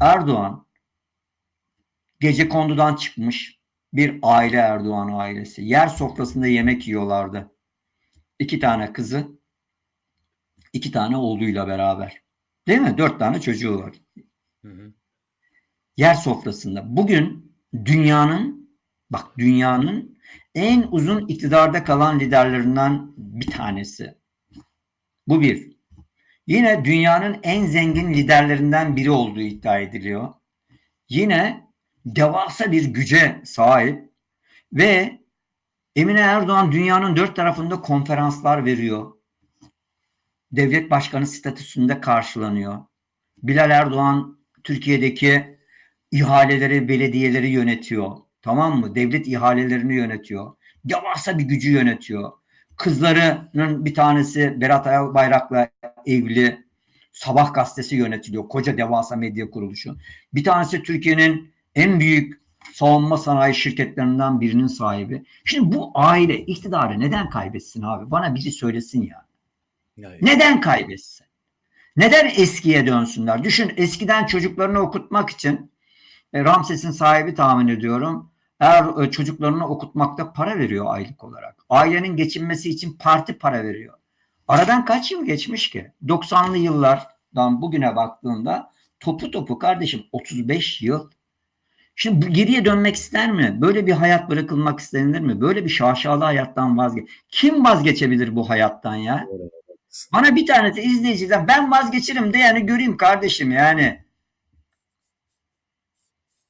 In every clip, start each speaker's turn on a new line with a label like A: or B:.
A: Erdoğan gece kondudan çıkmış bir aile Erdoğan ailesi. Yer sofrasında yemek yiyorlardı. İki tane kızı, iki tane oğluyla beraber. Değil mi? Dört tane çocuğu var.
B: Hı hı.
A: Yer sofrasında. Bugün dünyanın bak dünyanın en uzun iktidarda kalan liderlerinden bir tanesi. Bu bir. Yine dünyanın en zengin liderlerinden biri olduğu iddia ediliyor. Yine devasa bir güce sahip ve Emine Erdoğan dünyanın dört tarafında konferanslar veriyor. Devlet başkanı statüsünde karşılanıyor. Bilal Erdoğan Türkiye'deki ihaleleri, belediyeleri yönetiyor. Tamam mı? Devlet ihalelerini yönetiyor. Devasa bir gücü yönetiyor. Kızlarının bir tanesi Berat Albayrak'la evli. Sabah gazetesi yönetiliyor. Koca devasa medya kuruluşu. Bir tanesi Türkiye'nin en büyük savunma sanayi şirketlerinden birinin sahibi. Şimdi bu aile iktidarı neden kaybetsin abi? Bana biri söylesin ya.
B: Yani,
A: Neden kaybetsin? Neden eskiye dönsünler? Düşün eskiden çocuklarını okutmak için e, Ramses'in sahibi tahmin ediyorum. Eğer e, çocuklarını okutmakta para veriyor aylık olarak. Ailenin geçinmesi için parti para veriyor. Aradan kaç yıl geçmiş ki? 90'lı yıllardan bugüne baktığında topu topu kardeşim 35 yıl. Şimdi geriye dönmek ister mi? Böyle bir hayat bırakılmak istenir mi? Böyle bir şaşalı hayattan vazgeç. Kim vazgeçebilir bu hayattan ya? Bana bir tanesi izleyiciden ben vazgeçirim de yani göreyim kardeşim yani.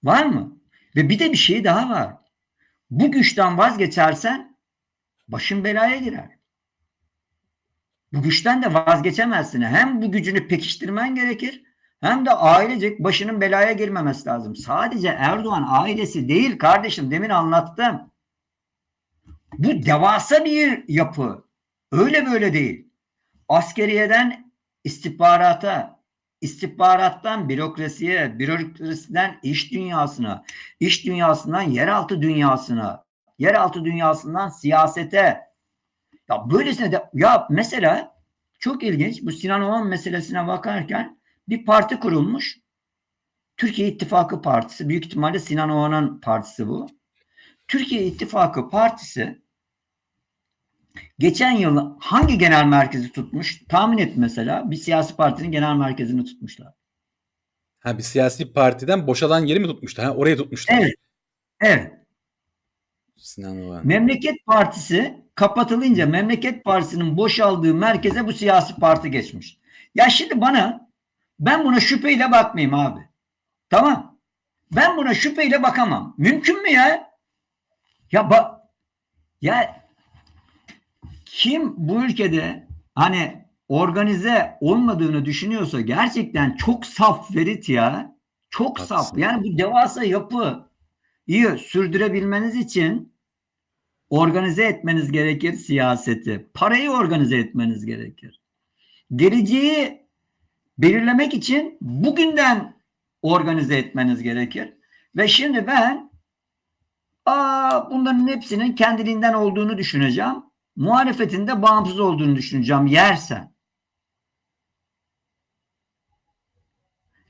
A: Var mı? Ve bir de bir şey daha var. Bu güçten vazgeçersen başın belaya girer. Bu güçten de vazgeçemezsin. Hem bu gücünü pekiştirmen gerekir hem de ailecek başının belaya girmemesi lazım. Sadece Erdoğan ailesi değil kardeşim demin anlattım. Bu devasa bir yapı. Öyle böyle değil. Askeriyeden istihbarata, istihbarattan bürokrasiye, bürokrasiden iş dünyasına, iş dünyasından yeraltı dünyasına, yeraltı dünyasından siyasete. Ya böylesine de ya mesela çok ilginç bu Sinan Oğan meselesine bakarken bir parti kurulmuş. Türkiye İttifakı Partisi büyük ihtimalle Sinan Oğan'ın partisi bu. Türkiye İttifakı Partisi geçen yıl hangi genel merkezi tutmuş? Tahmin et mesela. Bir siyasi partinin genel merkezini tutmuşlar.
B: Ha bir siyasi partiden boşalan yeri mi tutmuştu? Ha oraya tutmuşlar.
A: Evet. Evet.
B: Sinan Oğan.
A: Memleket Partisi kapatılınca Memleket Partisi'nin boşaldığı merkeze bu siyasi parti geçmiş. Ya şimdi bana ben buna şüpheyle bakmayayım abi. Tamam. Ben buna şüpheyle bakamam. Mümkün mü ya? Ya bak ya kim bu ülkede hani organize olmadığını düşünüyorsa gerçekten çok saf Ferit ya. Çok
B: Haklısın.
A: saf. Yani bu devasa yapı iyi sürdürebilmeniz için organize etmeniz gerekir siyaseti. Parayı organize etmeniz gerekir. Geleceği belirlemek için bugünden organize etmeniz gerekir. Ve şimdi ben aa, bunların hepsinin kendiliğinden olduğunu düşüneceğim. Muhalefetin de bağımsız olduğunu düşüneceğim yersen.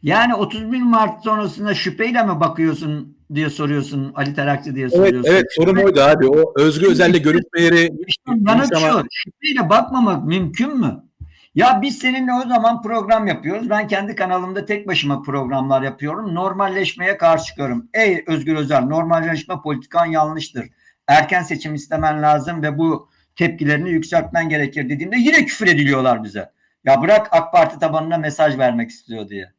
A: Yani 31 Mart sonrasında şüpheyle mi bakıyorsun diye soruyorsun Ali Terakçı diye
B: Evet,
A: soruyorsun.
B: evet sorum oydu abi. O Özgür Özel'le görüşme yeri
A: İşte yanıt şu. Şüpheyle bakmamak mümkün mü? Ya biz seninle o zaman program yapıyoruz. Ben kendi kanalımda tek başıma programlar yapıyorum. Normalleşmeye karşı çıkıyorum. Ey Özgür Özel normalleşme politikan yanlıştır. Erken seçim istemen lazım ve bu tepkilerini yükseltmen gerekir dediğimde yine küfür ediliyorlar bize. Ya bırak AK Parti tabanına mesaj vermek istiyor diye.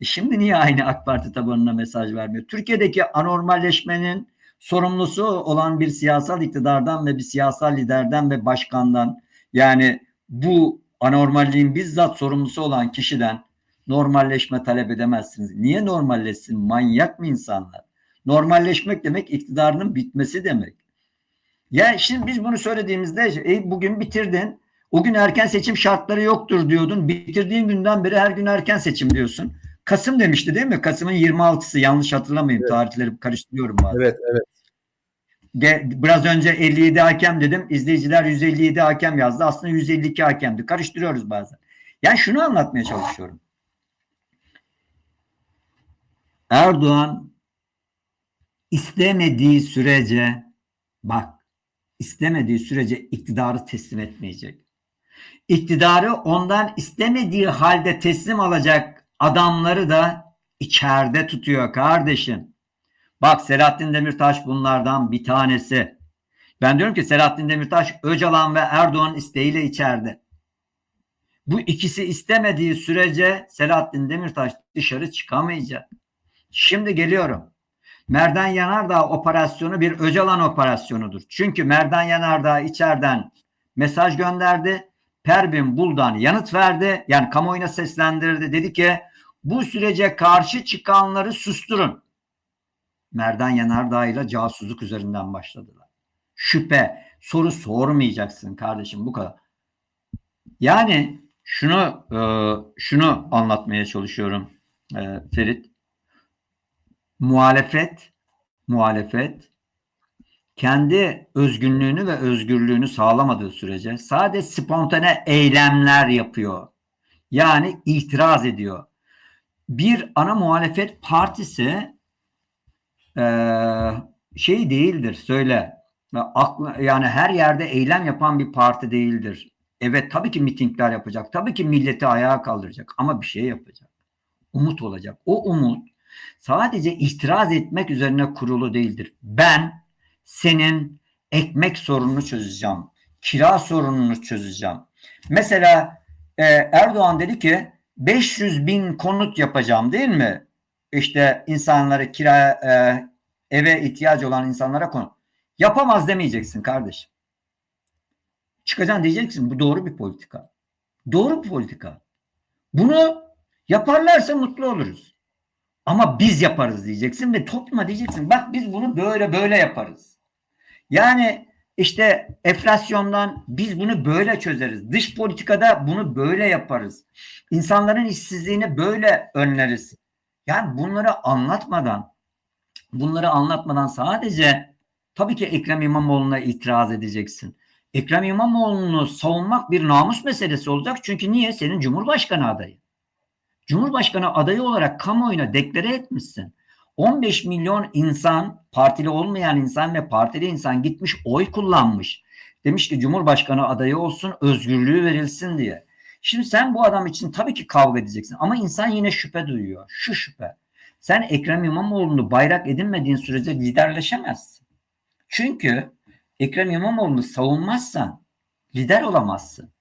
A: E şimdi niye aynı AK Parti tabanına mesaj vermiyor? Türkiye'deki anormalleşmenin sorumlusu olan bir siyasal iktidardan ve bir siyasal liderden ve başkandan yani bu anormalliğin bizzat sorumlusu olan kişiden normalleşme talep edemezsiniz. Niye normalleşsin? Manyak mı insanlar? Normalleşmek demek iktidarının bitmesi demek. Ya şimdi biz bunu söylediğimizde e, bugün bitirdin. O gün erken seçim şartları yoktur diyordun. Bitirdiğin günden beri her gün erken seçim diyorsun. Kasım demişti değil mi? Kasım'ın 26'sı yanlış hatırlamayayım.
B: Evet.
A: Tarihleri karıştırıyorum bazen.
B: Evet, evet.
A: Ge- Biraz önce 57 hakem dedim. İzleyiciler 157 hakem yazdı. Aslında 152 hakemdi. Karıştırıyoruz bazen. Yani şunu anlatmaya çalışıyorum. Erdoğan istemediği sürece bak istemediği sürece iktidarı teslim etmeyecek. İktidarı ondan istemediği halde teslim alacak adamları da içeride tutuyor kardeşim. Bak Selahattin Demirtaş bunlardan bir tanesi. Ben diyorum ki Selahattin Demirtaş Öcalan ve Erdoğan isteğiyle içeride. Bu ikisi istemediği sürece Selahattin Demirtaş dışarı çıkamayacak. Şimdi geliyorum. Merdan Yanardağ operasyonu bir Öcalan operasyonudur. Çünkü Merdan Yanardağ içeriden mesaj gönderdi. Pervin Buldan yanıt verdi. Yani kamuoyuna seslendirdi. Dedi ki bu sürece karşı çıkanları susturun. Merdan Yanardağ ile casusluk üzerinden başladılar. Şüphe, soru sormayacaksın kardeşim bu kadar. Yani şunu e, şunu anlatmaya çalışıyorum e, Ferit. Muhalefet muhalefet kendi özgünlüğünü ve özgürlüğünü sağlamadığı sürece sadece spontane eylemler yapıyor. Yani itiraz ediyor. Bir ana muhalefet partisi e, şey değildir söyle. Yani her yerde eylem yapan bir parti değildir. Evet tabii ki mitingler yapacak. Tabii ki milleti ayağa kaldıracak ama bir şey yapacak. Umut olacak. O umut sadece itiraz etmek üzerine kurulu değildir. Ben senin ekmek sorununu çözeceğim. Kira sorununu çözeceğim. Mesela e, Erdoğan dedi ki 500 bin konut yapacağım değil mi? İşte insanları kira e, eve ihtiyacı olan insanlara konut. Yapamaz demeyeceksin kardeşim. Çıkacaksın diyeceksin bu doğru bir politika. Doğru bir politika. Bunu yaparlarsa mutlu oluruz. Ama biz yaparız diyeceksin ve topluma diyeceksin bak biz bunu böyle böyle yaparız. Yani işte enflasyondan biz bunu böyle çözeriz. Dış politikada bunu böyle yaparız. İnsanların işsizliğini böyle önleriz. Yani bunları anlatmadan bunları anlatmadan sadece tabii ki Ekrem İmamoğlu'na itiraz edeceksin. Ekrem İmamoğlu'nu savunmak bir namus meselesi olacak. Çünkü niye? Senin Cumhurbaşkanı adayı. Cumhurbaşkanı adayı olarak kamuoyuna deklare etmişsin. 15 milyon insan, partili olmayan insan ve partili insan gitmiş oy kullanmış. Demiş ki Cumhurbaşkanı adayı olsun, özgürlüğü verilsin diye. Şimdi sen bu adam için tabii ki kavga edeceksin ama insan yine şüphe duyuyor. Şu şüphe. Sen Ekrem İmamoğlu'nu bayrak edinmediğin sürece liderleşemezsin. Çünkü Ekrem İmamoğlu'nu savunmazsan lider olamazsın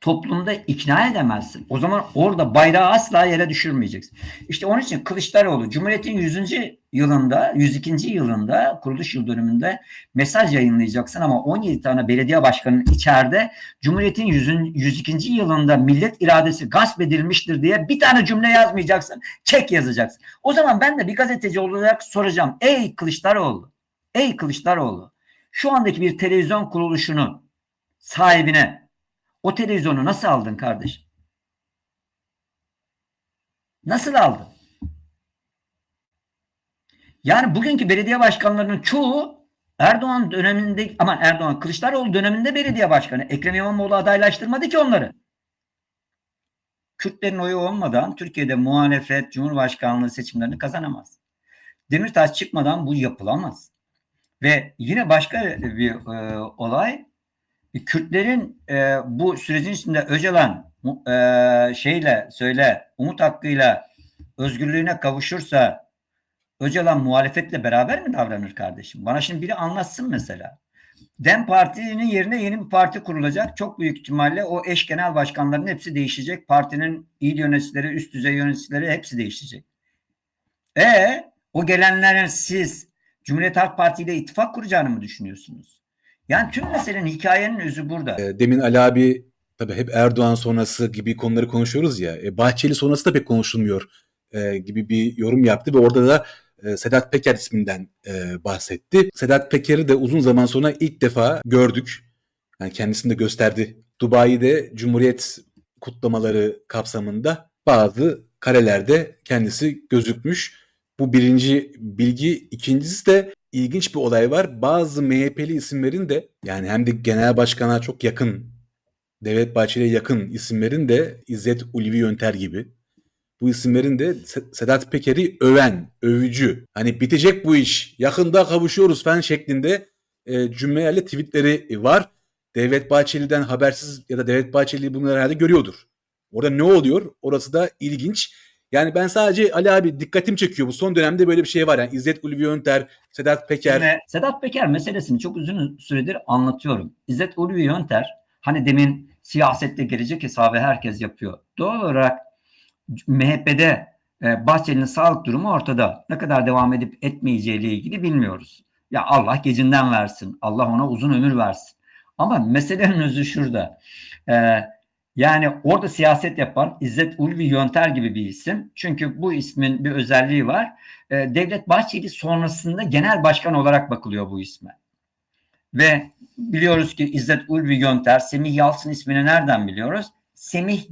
A: toplumda ikna edemezsin. O zaman orada bayrağı asla yere düşürmeyeceksin. İşte onun için Kılıçdaroğlu Cumhuriyet'in 100. yılında, 102. yılında kuruluş yıl dönümünde mesaj yayınlayacaksın ama 17 tane belediye başkanının içeride Cumhuriyet'in 100. 102. yılında millet iradesi gasp edilmiştir diye bir tane cümle yazmayacaksın. Çek yazacaksın. O zaman ben de bir gazeteci olarak soracağım. Ey Kılıçdaroğlu, ey Kılıçdaroğlu şu andaki bir televizyon kuruluşunun sahibine o televizyonu nasıl aldın kardeşim? Nasıl aldın? Yani bugünkü belediye başkanlarının çoğu Erdoğan döneminde aman Erdoğan Kılıçdaroğlu döneminde belediye başkanı. Ekrem İmamoğlu adaylaştırmadı ki onları. Kürtlerin oyu olmadan Türkiye'de muhalefet Cumhurbaşkanlığı seçimlerini kazanamaz. Demirtaş çıkmadan bu yapılamaz. Ve yine başka bir e, olay Kürtlerin e, bu sürecin içinde Öcalan e, şeyle söyle Umut hakkıyla özgürlüğüne kavuşursa Öcalan muhalefetle beraber mi davranır kardeşim? Bana şimdi biri anlatsın mesela. Dem Parti'nin yerine yeni bir parti kurulacak. Çok büyük ihtimalle o eş genel başkanların hepsi değişecek. Partinin il yöneticileri, üst düzey yöneticileri hepsi değişecek. E o gelenlerin siz Cumhuriyet Halk Parti ile ittifak kuracağını mı düşünüyorsunuz? Yani tüm meselenin hikayenin özü burada.
B: E, demin Ali abi tabii hep Erdoğan sonrası gibi konuları konuşuyoruz ya. E, Bahçeli sonrası da pek konuşulmuyor e, gibi bir yorum yaptı ve orada da e, Sedat Peker isminden bahsetti. Sedat Peker'i de uzun zaman sonra ilk defa gördük. Yani kendisini de gösterdi. Dubai'de Cumhuriyet kutlamaları kapsamında bazı karelerde kendisi gözükmüş. Bu birinci bilgi. İkincisi de ilginç bir olay var. Bazı MHP'li isimlerin de yani hem de genel başkana çok yakın Devlet Bahçeli'ye yakın isimlerin de İzzet Ulvi Yönter gibi bu isimlerin de Se- Sedat Peker'i öven, övücü. Hani bitecek bu iş, yakında kavuşuyoruz falan şeklinde e, cümlelerle tweetleri var. Devlet Bahçeli'den habersiz ya da Devlet Bahçeli bunları herhalde görüyordur. Orada ne oluyor? Orası da ilginç. Yani ben sadece Ali abi dikkatim çekiyor. Bu son dönemde böyle bir şey var. Yani İzzet Ulvi Yönter, Sedat Peker.
A: Şimdi Sedat Peker meselesini çok uzun süredir anlatıyorum. İzzet Ulvi Yönter hani demin siyasette gelecek hesabı herkes yapıyor. Doğal olarak MHP'de e, Bahçeli'nin sağlık durumu ortada. Ne kadar devam edip etmeyeceği ile ilgili bilmiyoruz. Ya Allah gecinden versin. Allah ona uzun ömür versin. Ama meselenin özü şurada. E, yani orada siyaset yapan İzzet Ulvi Yönter gibi bir isim. Çünkü bu ismin bir özelliği var. E, Devlet Bahçeli sonrasında genel başkan olarak bakılıyor bu isme. Ve biliyoruz ki İzzet Ulvi Yönter, Semih Yalçın ismini nereden biliyoruz? Semih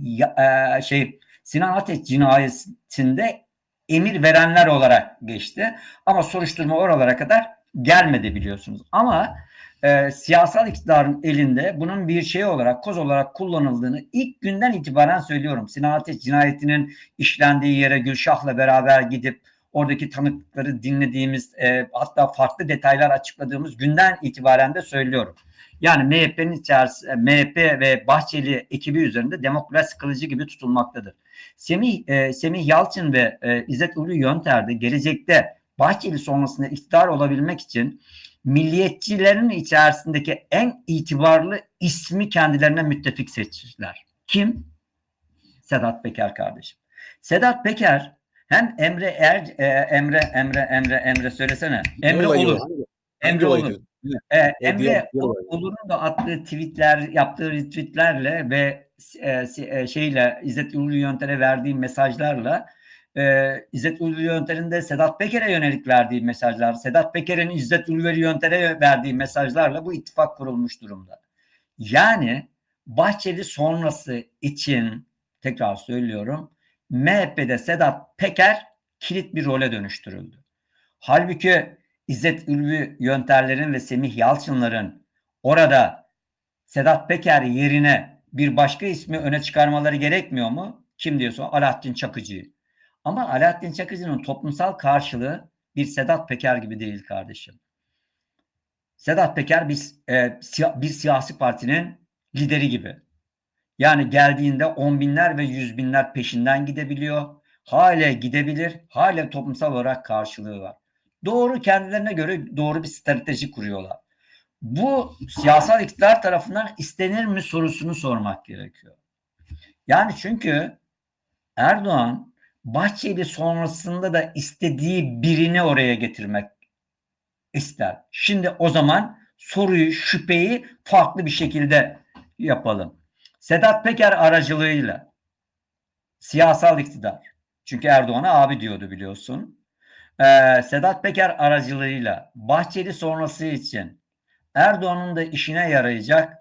A: e, şey Sinan Ateş cinayetinde emir verenler olarak geçti. Ama soruşturma oralara kadar gelmedi biliyorsunuz. Ama e, siyasal iktidarın elinde bunun bir şey olarak, koz olarak kullanıldığını ilk günden itibaren söylüyorum. Sinan Ateş cinayetinin işlendiği yere Gülşah'la beraber gidip oradaki tanıklıkları dinlediğimiz e, hatta farklı detaylar açıkladığımız günden itibaren de söylüyorum. Yani MHP'nin içerisinde MHP ve Bahçeli ekibi üzerinde demokrasi kılıcı gibi tutulmaktadır. Semih e, Semih Yalçın ve e, İzzet Ulu Yönter de gelecekte Bahçeli sonrasında iktidar olabilmek için milliyetçilerin içerisindeki en itibarlı ismi kendilerine müttefik seçtiler. Kim? Sedat Peker kardeşim. Sedat Peker hem Emre Er e, Emre Emre Emre Emre söylesene. Emre Olur.
B: o? Hangi-
A: Emre Olur.
B: diğer-
A: Emre. Olur'un da attığı tweetler, yaptığı retweetlerle ve e, e, şeyle İzzet Ulu Yönter'e verdiği mesajlarla e, İzzet Ulu Yönter'in de Sedat Peker'e yönelik verdiği mesajlar, Sedat Peker'in İzzet Ulu Yönter'e verdiği mesajlarla bu ittifak kurulmuş durumda. Yani Bahçeli sonrası için tekrar söylüyorum MHP'de Sedat Peker kilit bir role dönüştürüldü. Halbuki İzzet Ülvi Yönterlerin ve Semih Yalçınların orada Sedat Peker yerine bir başka ismi öne çıkarmaları gerekmiyor mu? Kim diyorsa Alaaddin Çakıcı. Ama Alaaddin Çakıcı'nın toplumsal karşılığı bir Sedat Peker gibi değil kardeşim. Sedat Peker bir, e, bir siyasi partinin lideri gibi. Yani geldiğinde on binler ve yüz binler peşinden gidebiliyor. Hala gidebilir. Hala toplumsal olarak karşılığı var. Doğru kendilerine göre doğru bir strateji kuruyorlar. Bu siyasal iktidar tarafından istenir mi sorusunu sormak gerekiyor. Yani çünkü Erdoğan Bahçeli sonrasında da istediği birini oraya getirmek ister. Şimdi o zaman soruyu, şüpheyi farklı bir şekilde yapalım. Sedat Peker aracılığıyla siyasal iktidar. Çünkü Erdoğan'a abi diyordu biliyorsun. Ee, Sedat Peker aracılığıyla Bahçeli sonrası için Erdoğan'ın da işine yarayacak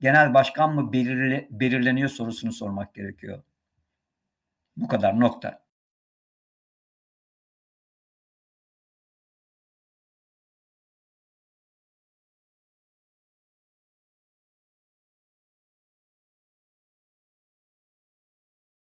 A: genel başkan mı belirle, belirleniyor sorusunu sormak gerekiyor. Bu kadar nokta.